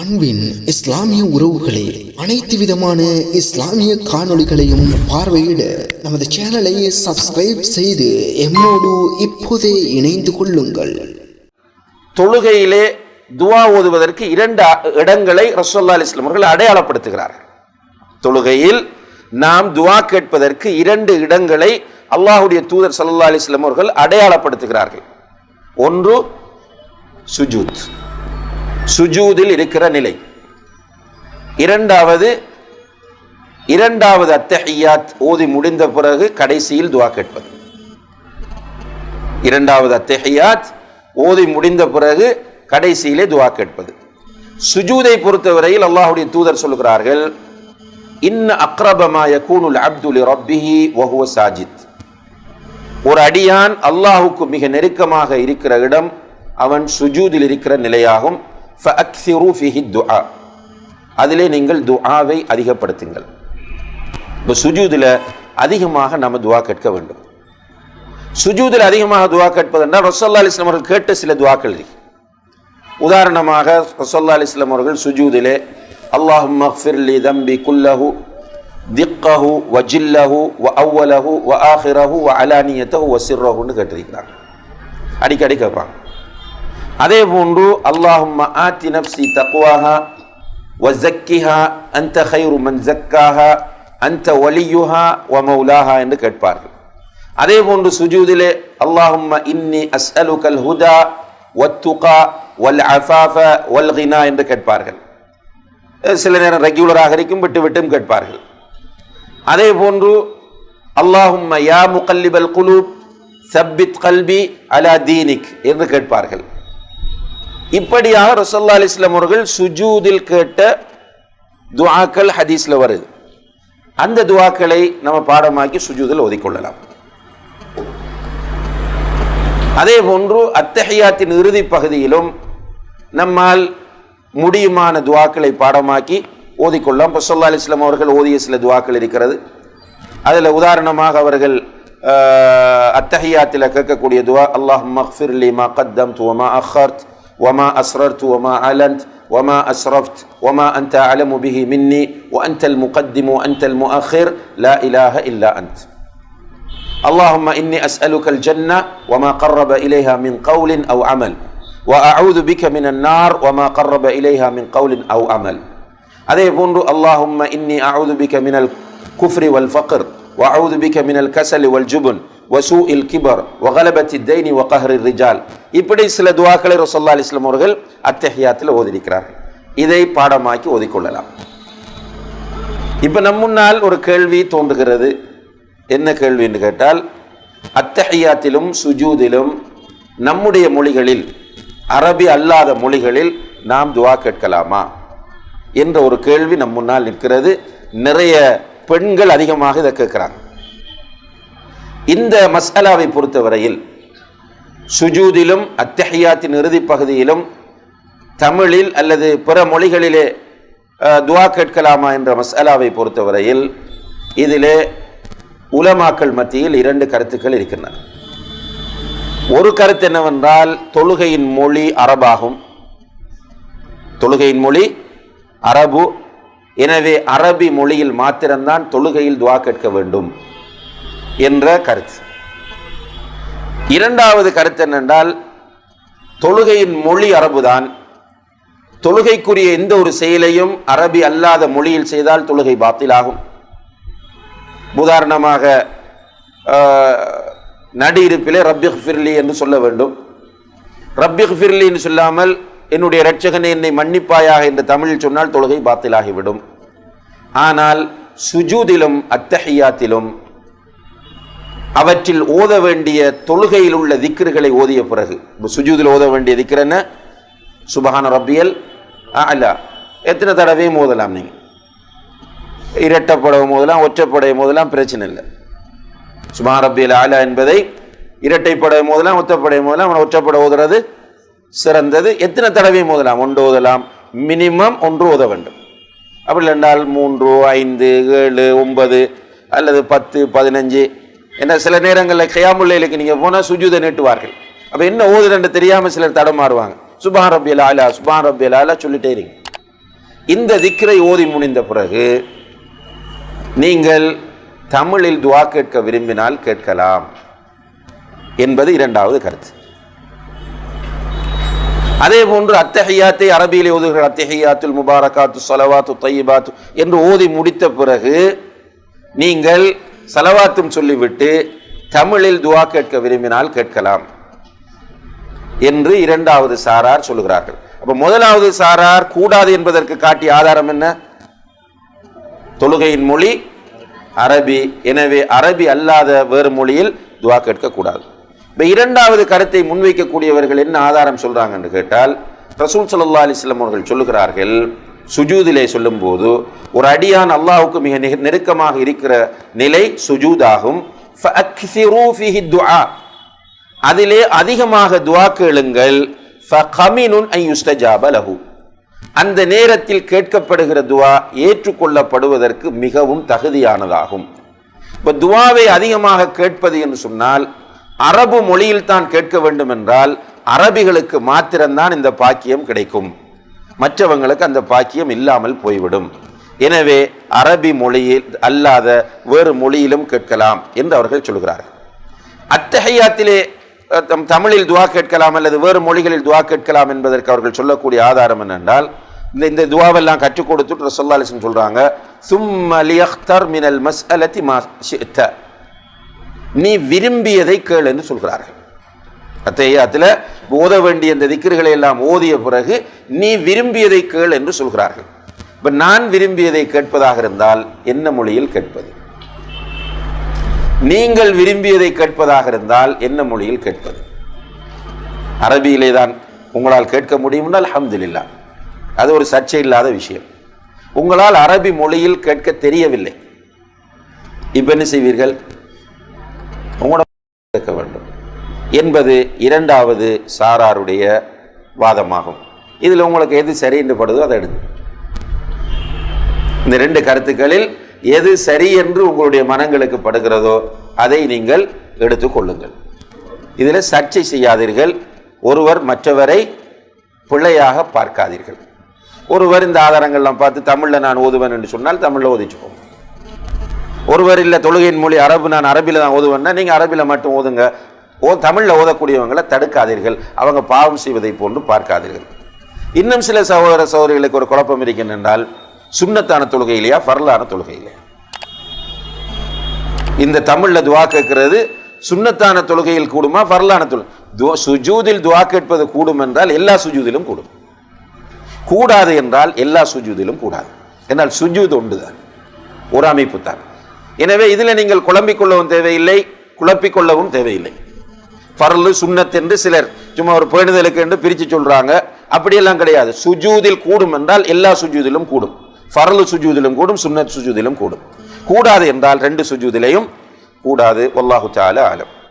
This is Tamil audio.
அன்பின் இஸ்லாமிய உறவுகளே அனைத்து விதமான இஸ்லாமிய காணொளிகளையும் பார்வையிட நமது சேனலை சப்ஸ்கிரைப் செய்து எம்மோடு இப்போதே இணைந்து கொள்ளுங்கள். தொழுகையிலே துவா ஓதுவதற்கு இரண்டு அ- இடங்களை ரசோல்லா இஸ்லாம் அவர்கள் அடையாளப்படுத்துகிறார். தொழுகையில் நாம் துவா கேட்பதற்கு இரண்டு இடங்களை அல்லாஹுடைய தூதர் சல்லா அலிஸ்லாம் அவர்கள் அடையாளப்படுத்துகிறார்கள். ஒன்று சுஜூத். சுஜூதில் இருக்கிற நிலை. இரண்டாவது இரண்டாவது அத்தஹியாத் ஓதி முடிந்த பிறகு கடைசியில் துவா கேட்பது. இரண்டாவது அத்தஹியாத் ஓதி முடிந்த பிறகு கடைசியிலே துவா கேட்பது. சுஜூதை பொறுத்தவரையில் அல்லாஹ்வுடைய தூதர் சொல்கிறார்கள் இன்ன அக்ரபமா யகூனுல் அப்துல் ரப்பிஹி வஹுவ சாஜித். ஒரு அடியான் அல்லாஹுக்கு மிக நெருக்கமாக இருக்கிற இடம் அவன் சுஜூதில் இருக்கிற நிலையாகும். துஆ அதிலே நீங்கள் துஆவை அதிகப்படுத்துங்கள். இப்போ சுஜூதில் அதிகமாக நம்ம துவா கேட்க வேண்டும். சுஜூதில் அதிகமாக துவா கேட்பது என்றால் ரசல்லா அலிஸ்லாம் அவர்கள் கேட்ட சில துவாக்கள் இருக்கு. உதாரணமாக ரசல்லா அலிஸ்லாம் அவர்கள் சுஜூதிலே அல்லாஹ் மஃபிர்லி தம்பி குல்லஹு திக்கஹு வ ஜில்லஹு வ அவ்வலஹு வ ஆஹிரஹு வ அலானியத்தஹு வ சிர்ரஹுன்னு கேட்டிருக்கிறாங்க. அடிக்கடி கேட்பாங்க. அதே போன்று அல்லாஹும் ஆத்தி நப்சி தக்வாஹா வ ஜக்கிஹா அன்த ஹைரு மன் ஜக்காஹா அன்த வலியுஹா வ மௌலாஹா என்று கேட்பார்கள் அதே போன்று சுஜூதிலே அல்லாஹும்ம இன்னி அஸ்அலுகல் ஹுதா வத்துகா வல் அஃபாஃப வல் கினா என்று கேட்பார்கள் அஹ் சில நேரம் ரெகுலராக இருக்கும் விட்டு விட்டும் கேட்பார்கள் அதே போன்று அல்லாஹும்ம யா முகல்லிபல் குலூப் சப்பித் கல்பி அலா தீனிக் என்று கேட்பார்கள் இப்படியாக ரசல்லா அலிஸ்லாம் அவர்கள் சுஜூதில் கேட்ட துவாக்கள் ஹதீஸ்ல வருது. அந்த துவாக்களை நம்ம பாடமாக்கி சுஜூதில் ஓதிக்கொள்ளலாம். அதே போன்று அத்தஹியாத்தின் இறுதி பகுதியிலும் நம்மால் முடியுமான துவாக்களை பாடமாக்கி ஓதிக்கொள்ளலாம். இப்போ சொல்லா அலிஸ்லாம் அவர்கள் ஓதிய சில துவாக்கள் இருக்கிறது. அதில் உதாரணமாக அவர்கள் அத்தஹியாத்தில் கேட்கக்கூடிய துவா அல்லாஹ் மக்ஃபிர் லி மா கத்தம் துவமா அஹர்த் وما أسررت وما أعلنت وما أسرفت وما أنت أعلم به مني وأنت المقدم وأنت المؤخر لا إله إلا أنت. اللهم إني أسألك الجنة وما قرب إليها من قول أو عمل وأعوذ بك من النار وما قرب إليها من قول أو عمل. هذا يقول اللهم إني أعوذ بك من الكفر والفقر وأعوذ بك من الكسل والجبن வசு இல் கிபர் ஒகலபத்தி தைனி ஒகஹர் ரிஜால். இப்படி சில துவாக்களை ரசோல்லா அலிஸ்லாம் அவர்கள் அத்தஹியாத்தில் ஓதிருக்கிறார்கள் இதை பாடமாக்கி ஓதிக்கொள்ளலாம். இப்போ நம் முன்னால் ஒரு கேள்வி தோன்றுகிறது. என்ன கேள்வி என்று கேட்டால் அத்தஹியாத்திலும் சுஜூதிலும் நம்முடைய மொழிகளில் அரபி அல்லாத மொழிகளில் நாம் துவா கேட்கலாமா? என்ற ஒரு கேள்வி நம் முன்னால் நிற்கிறது. நிறைய பெண்கள் அதிகமாக இதை கேட்குறாங்க. இந்த மசாலாவை பொறுத்தவரையில் சுஜூதிலும் அத்தஹியாத்தின் இறுதி பகுதியிலும் தமிழில் அல்லது பிற மொழிகளிலே துவா கேட்கலாமா என்ற மசாலாவை பொறுத்தவரையில் இதிலே உலமாக்கள் மத்தியில் இரண்டு கருத்துக்கள் இருக்கின்றன. ஒரு கருத்து என்னவென்றால் தொழுகையின் மொழி அரபாகும். தொழுகையின் மொழி அரபு. எனவே அரபி மொழியில் மாத்திரம்தான் தொழுகையில் துவா கேட்க வேண்டும். என்ற கருத்து. இரண்டாவது கருத்து என்னென்றால் தொழுகையின் மொழி அரபுதான். தொழுகைக்குரிய எந்த ஒரு செயலையும் அரபி அல்லாத மொழியில் செய்தால் தொழுகை பாத்திலாகும். உதாரணமாக நடி இருப்பிலே ரப்பிக் ஃபிர்லி என்று சொல்ல வேண்டும். ரப்பிக் ஃபிர்லி என்று சொல்லாமல் என்னுடைய இரட்சகனை என்னை மன்னிப்பாயாக என்று தமிழில் சொன்னால் தொழுகை பாத்திலாகிவிடும். ஆனால் சுஜூதிலும் அத்தஹியாத்திலும் அவற்றில் ஓத வேண்டிய தொழுகையில் உள்ள திக்ருகளை ஓதிய பிறகு. சுஜூதில் ஓத வேண்டிய திக்ர் என்ன? சுபஹான ரப்பியல் அல்ல எத்தனை தடவையும் ஓதலாம் நீங்கள் இரட்டைப்படவும் போதெல்லாம் ஒற்றைப்படையும் போதெல்லாம் பிரச்சனை இல்லை. சுமார் ரப்பியல் ஆலா என்பதை இரட்டைப்படையும் போதெல்லாம் ஒத்தப்படையும் போதெல்லாம் அவன் ஒற்றைப்பட ஓதுறது சிறந்தது. எத்தனை தடவையும் ஓதலாம்? ஒன்று ஓதலாம். மினிமம் ஒன்று ஓத வேண்டும். அப்படி இல்லைன்றால் மூன்று ஐந்து ஏழு ஒன்பது அல்லது பத்து பதினஞ்சு என்ன சில நேரங்களில் கையாமுல்லைகளுக்கு நீங்கள் போனால் சுஜூதை நீட்டுவார்கள். அப்போ என்ன ஓதுறன்னு தெரியாமல் சிலர் தடமாறுவாங்க. சுபான் ரப்பியல் ஆலா சுபான் ரப்பியல் ஆலா சொல்லிட்டே இருங்க. இந்த திக்ரை ஓதி முடிந்த பிறகு நீங்கள் தமிழில் துவா கேட்க விரும்பினால் கேட்கலாம் என்பது இரண்டாவது கருத்து. அதே போன்று அத்தஹியாத்தை அரபியில் ஓதுகிற அத்தஹியாத்துல் முபாரகாத்து சலவாத்து தையபாத்து என்று ஓதி முடித்த பிறகு நீங்கள் சலவாத்தும் சொல்லிவிட்டு தமிழில் துவா கேட்க விரும்பினால் கேட்கலாம் என்று இரண்டாவது சாரார் சொல்லுகிறார்கள். அப்ப முதலாவது சாரார் கூடாது என்பதற்கு காட்டிய ஆதாரம் என்ன? தொழுகையின் மொழி அரபி. எனவே அரபி அல்லாத வேறு மொழியில் துவா கேட்கக்கூடாது. இப்போ இரண்டாவது கருத்தை முன்வைக்கக்கூடியவர்கள் என்ன ஆதாரம் சொல்றாங்கன்னு கேட்டால் ரசூல் சல்லா அலைஹி அவர்கள் சொல்லுகிறார்கள் சுஜூதிலே சொல்லும்போது ஒரு அடியான் அல்லாவுக்கு மிக நெருக்கமாக இருக்கிற நிலை சுஜூதாகும். அதிலே அதிகமாக துவா கேளுங்கள். அந்த நேரத்தில் கேட்கப்படுகிற துவா ஏற்றுக்கொள்ளப்படுவதற்கு மிகவும் தகுதியானதாகும். இப்போ துவாவை அதிகமாக கேட்பது என்று சொன்னால் அரபு மொழியில் தான் கேட்க வேண்டும் என்றால் அரபிகளுக்கு மாத்திரம்தான் இந்த பாக்கியம் கிடைக்கும். மற்றவங்களுக்கு அந்த பாக்கியம் இல்லாமல் போய்விடும். எனவே அரபி மொழியில் அல்லாத வேறு மொழியிலும் கேட்கலாம் என்று அவர்கள் சொல்கிறார்கள். அத்தஹையாத்திலே தம் தமிழில் துவா கேட்கலாம் அல்லது வேறு மொழிகளில் துவா கேட்கலாம் என்பதற்கு அவர்கள் சொல்லக்கூடிய ஆதாரம் என்னென்றால் இந்த இந்த துவாவெல்லாம் கற்றுக் கொடுத்துட்டு ரசல்லா அலிஸ்லம் சொல்றாங்க சும்ம மினல் மஸ்அலதி மா நீ விரும்பியதை கேள் என்று சொல்கிறார்கள். அத்தையாத்தில் ஓத வேண்டிய இந்த திக்கர்களை எல்லாம் ஓதிய பிறகு நீ விரும்பியதை கேள் என்று சொல்கிறார்கள். இப்போ நான் விரும்பியதை கேட்பதாக இருந்தால் என்ன மொழியில் கேட்பது? நீங்கள் விரும்பியதை கேட்பதாக இருந்தால் என்ன மொழியில் கேட்பது? அரபியிலே தான் உங்களால் கேட்க முடியும்னால் அல்ஹம்துலில்லாஹ் அது ஒரு சர்ச்சை இல்லாத விஷயம். உங்களால் அரபி மொழியில் கேட்க தெரியவில்லை. இப்போ என்ன செய்வீர்கள்? உங்களோட என்பது இரண்டாவது சாராருடைய வாதமாகும். இதில் உங்களுக்கு எது சரி என்று படுதோ அதை எடுங்க இந்த ரெண்டு கருத்துக்களில் எது சரி என்று உங்களுடைய மனங்களுக்கு படுகிறதோ அதை நீங்கள் எடுத்துக்கொள்ளுங்கள் இதில் சர்ச்சை செய்யாதீர்கள். ஒருவர் மற்றவரை பிள்ளையாக பார்க்காதீர்கள். ஒருவர் இந்த ஆதாரங்கள்லாம் பார்த்து தமிழில் நான் ஓதுவேன் என்று சொன்னால் தமிழில் ஓதிச்சுப்போம் ஒருவர் இல்லை தொழுகையின் மொழி அரபு நான் அரபியில் தான் ஓதுவேன்னா நீங்கள் அரபியில் மட்டும் ஓதுங்க. ஓ தமிழில் ஓதக்கூடியவங்களை தடுக்காதீர்கள். அவங்க பாவம் செய்வதை போன்று பார்க்காதீர்கள். இன்னும் சில சகோதர சகோதரிகளுக்கு ஒரு குழப்பம் இருக்கின்ற என்றால் சுன்னத்தான தொழுகையிலையா ஃபர்லான தொழுகையிலையா இந்த தமிழில் துவா கேட்கிறது சுண்ணத்தான தொழுகையில் கூடுமா ஃபர்லான தொழு? சுஜூதில் துவா கேட்பது கூடும் என்றால் எல்லா சுஜூதிலும் கூடும். கூடாது என்றால் எல்லா சுஜூதிலும் கூடாது. என்றால் சுஜூத் ஒன்றுதான். ஒரு அமைப்பு தான். எனவே இதில் நீங்கள் குழம்பிக்கொள்ளவும் தேவையில்லை குழப்பிக்கொள்ளவும் தேவையில்லை. ஃபர்லு சுண்ணத் என்று சிலர் சும்மா ஒரு பேணுதலுக்கு என்று பிரித்து சொல்கிறாங்க அப்படியெல்லாம் கிடையாது. சுஜூதில் கூடும் என்றால் எல்லா சுஜூதிலும் கூடும். ஃபர்லு சுஜூதிலும் கூடும் சுண்ணத் சுஜூதிலும் கூடும். கூடாது என்றால் ரெண்டு சுஜூதிலையும் கூடாது. ஒல்லாஹு தால ஆலம்.